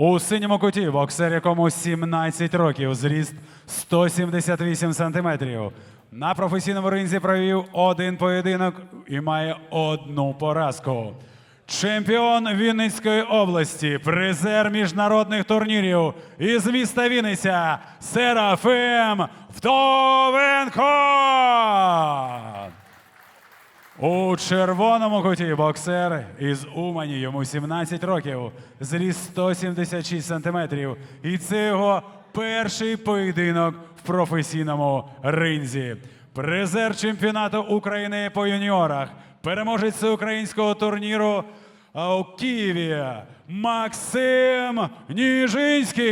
У синьому куті боксер, якому 17 років, зріст 178 сантиметрів. На професійному ринзі провів один поєдинок і має одну поразку. Чемпіон Вінницької області, призер міжнародних турнірів із міста Вінниця Серафим Вдовенко. У червоному куті боксер із Умані, йому 17 років, зріс 176 сантиметрів. І це його перший поєдинок в професійному ринзі. Призер чемпіонату України по юніорах, переможець українського турніру у Києві Максим Ніжинський.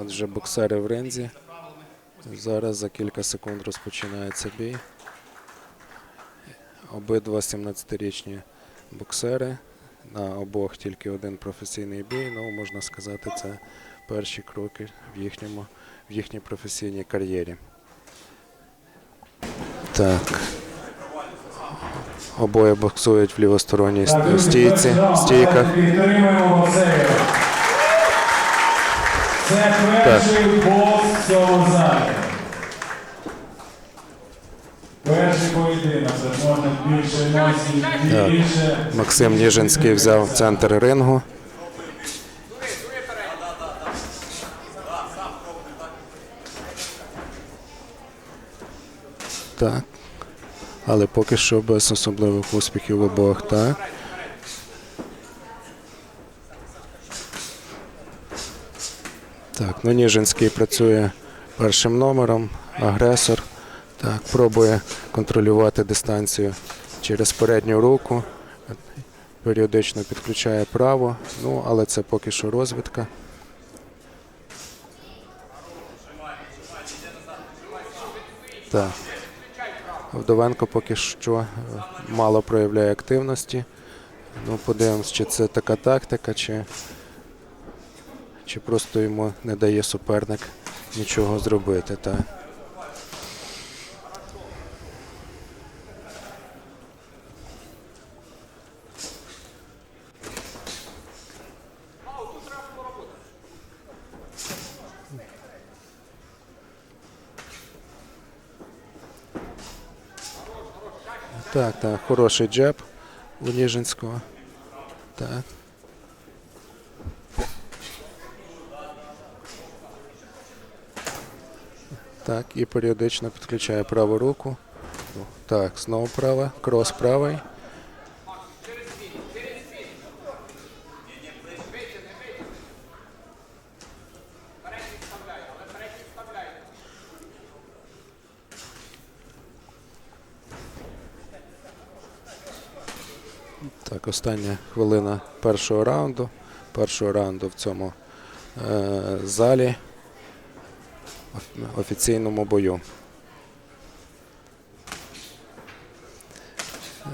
Отже, боксери в ринзі. Зараз за кілька секунд розпочинається бій. Обидва 17-річні боксери. На обох тільки один професійний бій. Ну, можна сказати, це перші кроки в, їхньому, в їхній професійній кар'єрі. Так. Обоє боксують в лівосторонній стійці, стійках. Це перший бокс в цьому залі. Перший поєдинок, це можна більше емоцій, більше. Максим Ніжинський взяв центр рингу. Так. Але поки що без особливих успіхів в обох, так. Так, ну Ніжинський працює першим номером, агресор. Так, пробує контролювати дистанцію через передню руку. Періодично підключає право, ну але це поки що розвідка. Так. Вдовенко поки що е, мало проявляє активності. Ну, подивимось, чи це така тактика, чи, чи просто йому не дає суперник нічого зробити. Так. Так, так, хороший джеб у Ніжинського. Так. Так, і періодично підключає праву руку. Так, знову права, крос правий. Так, остання хвилина першого раунду. Першого раунду в цьому е, залі офіційному бою.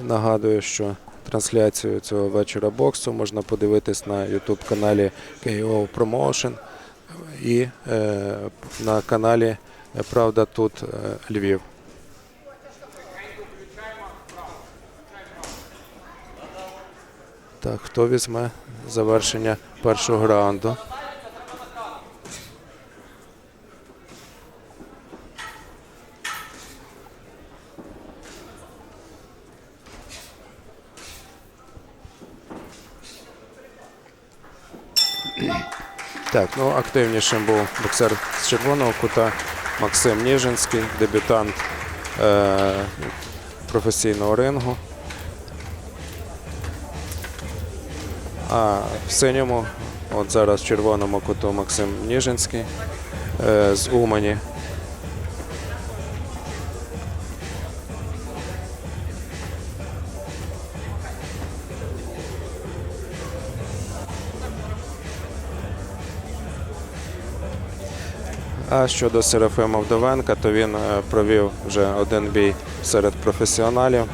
Нагадую, що трансляцію цього вечора боксу можна подивитись на YouTube каналі KO Promotion і е, на каналі Правда тут е, Львів. Так, хто візьме завершення першого раунду? Так, ну активнішим був боксер з червоного кута Максим Ніжинський, дебютант е- професійного рингу. А в синьому, от зараз в червоному куту Максим Ніжинський е, з Умані. А щодо Серафима Вдовенка, то він е, провів вже один бій серед професіоналів.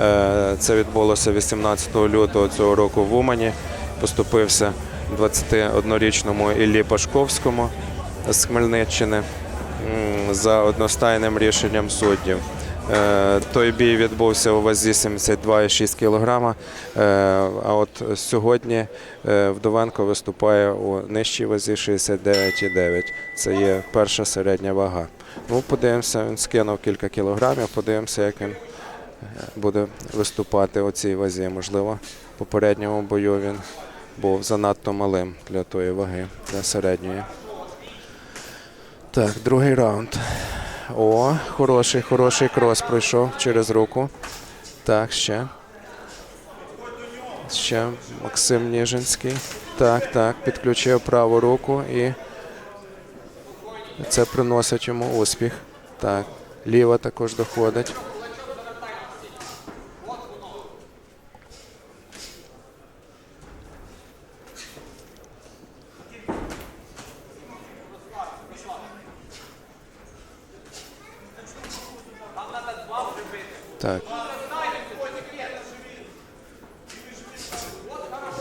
Е, Це відбулося 18 лютого цього року в Умані. Поступився 21-річному Іллі Пашковському з Хмельниччини за одностайним рішенням суддів. Е, Той бій відбувся у вазі 72,6 кг. А от сьогодні е, Вдовенко виступає у нижчій вазі 69,9. Це є перша середня вага. Ну, подивимося, він скинув кілька кілограмів, подивимося, як він е, буде виступати у цій вазі. Можливо, в попередньому бою він був занадто малим для тої ваги, для середньої. Так, другий раунд. О, хороший, хороший крос пройшов через руку. Так, ще. Ще Максим Ніжинський. Так, так, підключив праву руку і це приносить йому успіх. Так, ліва також доходить.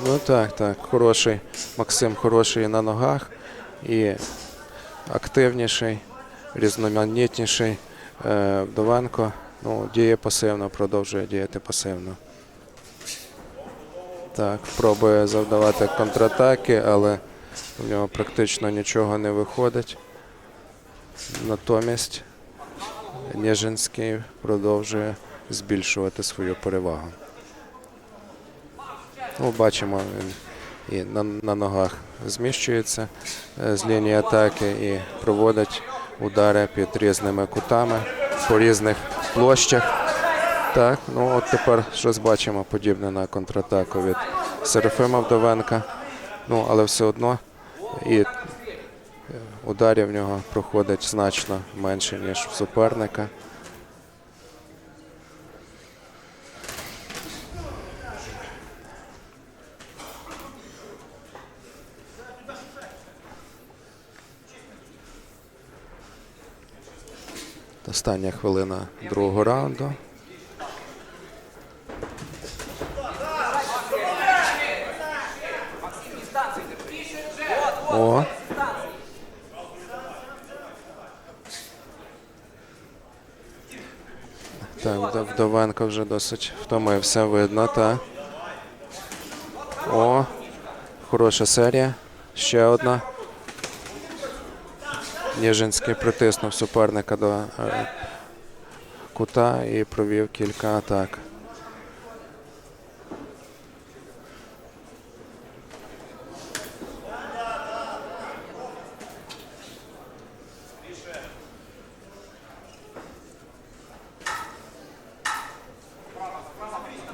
Ну так, так, хороший. Максим хороший на ногах і активніший, різноманітніший. Е, Вдовенко ну, діє пасивно, продовжує діяти пасивно. Так, пробує завдавати контратаки, але в нього практично нічого не виходить. Натомість Ніжинський продовжує збільшувати свою перевагу. Ну, бачимо, він і на, на ногах зміщується е, з лінії атаки і проводить удари під різними кутами по різних площах. Так, ну от тепер щось бачимо подібне на контратаку від Серафима Вдовенка. Ну, але все одно і е, ударів в нього проходить значно менше, ніж в суперника. Остання хвилина другого раунду. О. Так, Вд- Вдовенко вже досить втомився, видно, так. О, хороша серія. Ще одна. Ніжинський притиснув суперника до е, кута і провів кілька атак.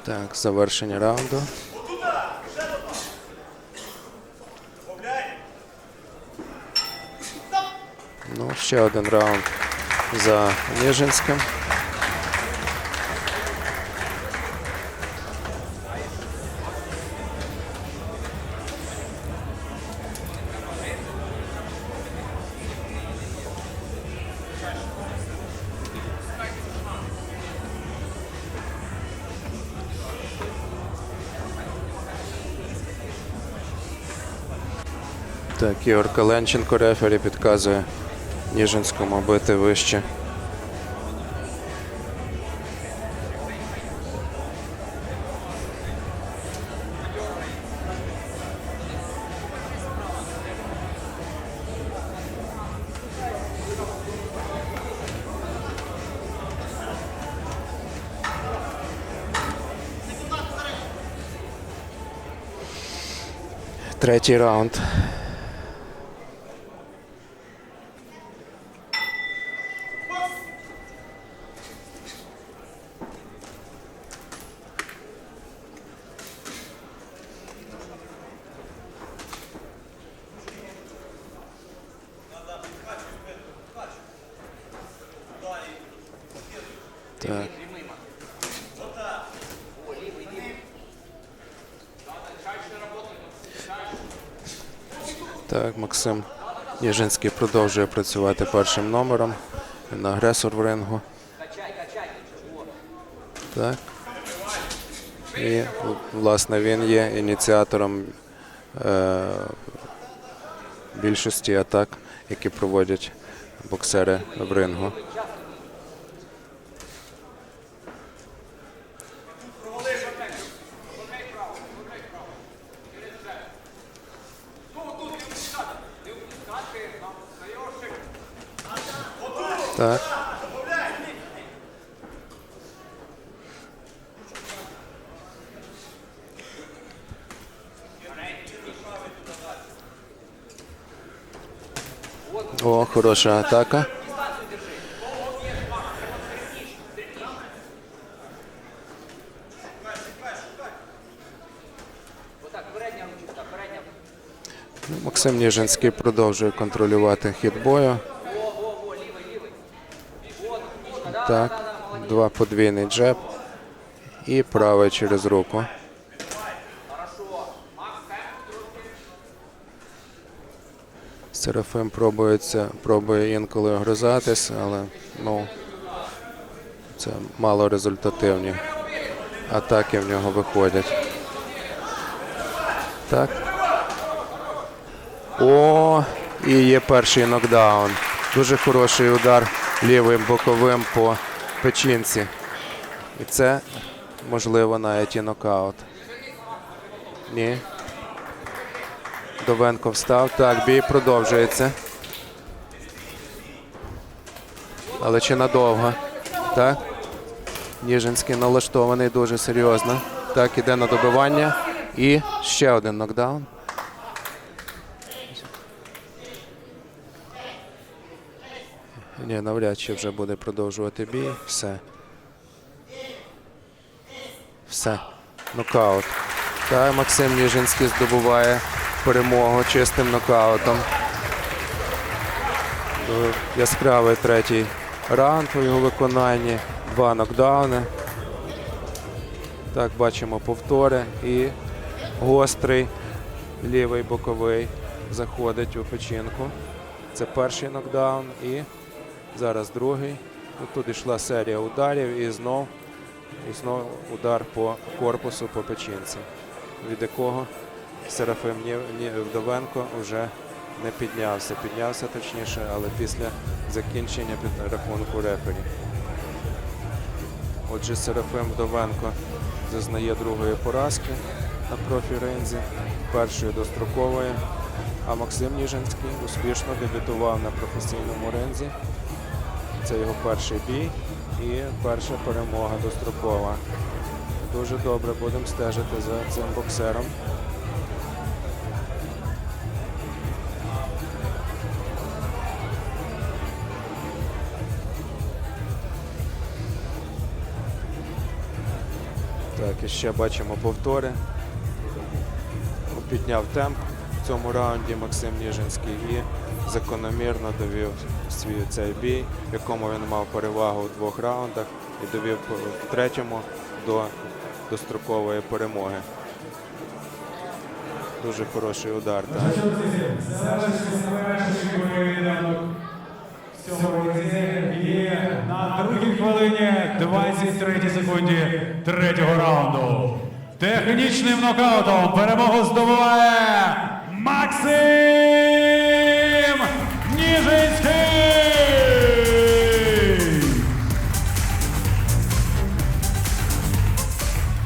Так, завершення раунду. Ну, ще один раунд за Ніжинським. Так, Ігор Каленченко рефері підказує Ніжинському бити вище. Третій раунд. Так. Максим Ніжинський продовжує працювати першим номером. Він агресор в рингу. Так. І, власне, він є ініціатором е, більшості атак, які проводять боксери в рингу. Так. О, хороша атака. Максим Ніжинський продовжує контролювати хід бою. Так, два подвійний джеб і правий через руку. Серафим пробується, пробує інколи огризатись, але ну, це мало результативні атаки в нього виходять. Так. О, і є перший нокдаун. Дуже хороший удар лівим боковим по печінці. І це, можливо, навіть і нокаут. Ні. Довенко встав. Так, бій продовжується. Але чи надовго? Так. Ніжинський налаштований дуже серйозно. Так, іде на добивання. І ще один нокдаун. Ні, навряд чи вже буде продовжувати бій. Все. Все. Нокаут. Та Максим Ніжинський здобуває перемогу чистим нокаутом. Яскравий третій раунд у його виконанні. Два нокдауни. Так, бачимо повтори. І гострий лівий боковий заходить у печінку. Це перший нокдаун і зараз другий. Тут йшла серія ударів і знов, і знов удар по корпусу по печінці, від якого Серафим Вдовенко вже не піднявся. Піднявся точніше, але після закінчення рахунку рефері. Отже, Серафим Вдовенко зазнає другої поразки на профі-ринзі, першої дострокової. А Максим Ніжинський успішно дебютував на професійному ринзі. Це його перший бій і перша перемога дострокова. Дуже добре будемо стежити за цим боксером. Так, і ще бачимо повтори. Підняв темп в цьому раунді Максим Ніжинський і закономірно довів свій цей бій, в якому він мав перевагу у двох раундах і довів в третьому до дострокової перемоги. Дуже хороший удар. Так сьогодні є на другій хвилині 23 секунді третього раунду. Технічним нокаутом перемогу здобуває Максим Ніжинський!